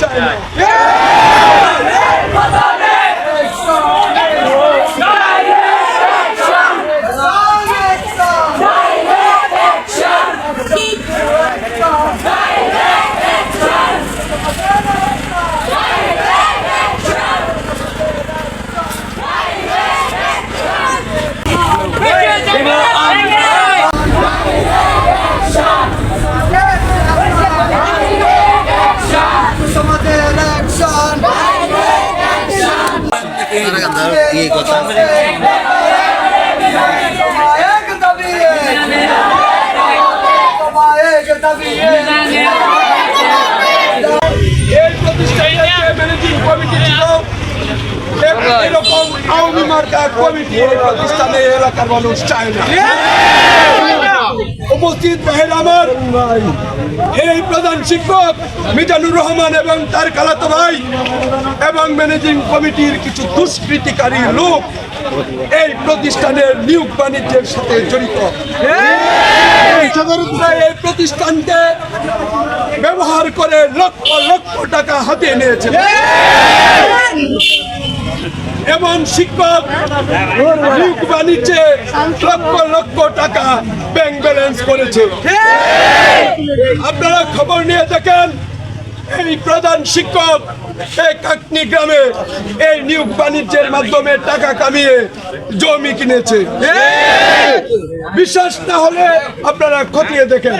চায় না ইয়ে কথা এই প্রতিষ্ঠানের ম্যানেজিং কমিটি ছিল এরকম আওয়ামী মার্কা কমিটি এই প্রতিষ্ঠানে এলাকার মানুষ চায় না। উপস্থিত বাহির আমার। এই প্রধান শিক্ষক মিজানুর রহমান এবং তার খালাতো ভাই এবং ম্যানেজিং কমিটির কিছু দুষ্কৃতিকারী লোক এই প্রতিষ্ঠানের নিয়োগ বাণিজ্যের সাথে জড়িত। এই প্রতিষ্ঠানকে ব্যবহার করে লক্ষ লক্ষ টাকা হাতে নিয়েছে। এবং শিক্ষক নিয়োগ বাণিজ্যে লক্ষ লক্ষ টাকা ব্যাংক করেছে। আপনারা খবর নিয়ে থাকেন, এই প্রধান শিক্ষক, এই কাকনি গ্রামে এই নিয়োগ বাণিজ্যের মাধ্যমে টাকা কামিয়ে জমি কিনেছে। বিশ্বাস না হলে আপনারা খতিয়ে দেখেন।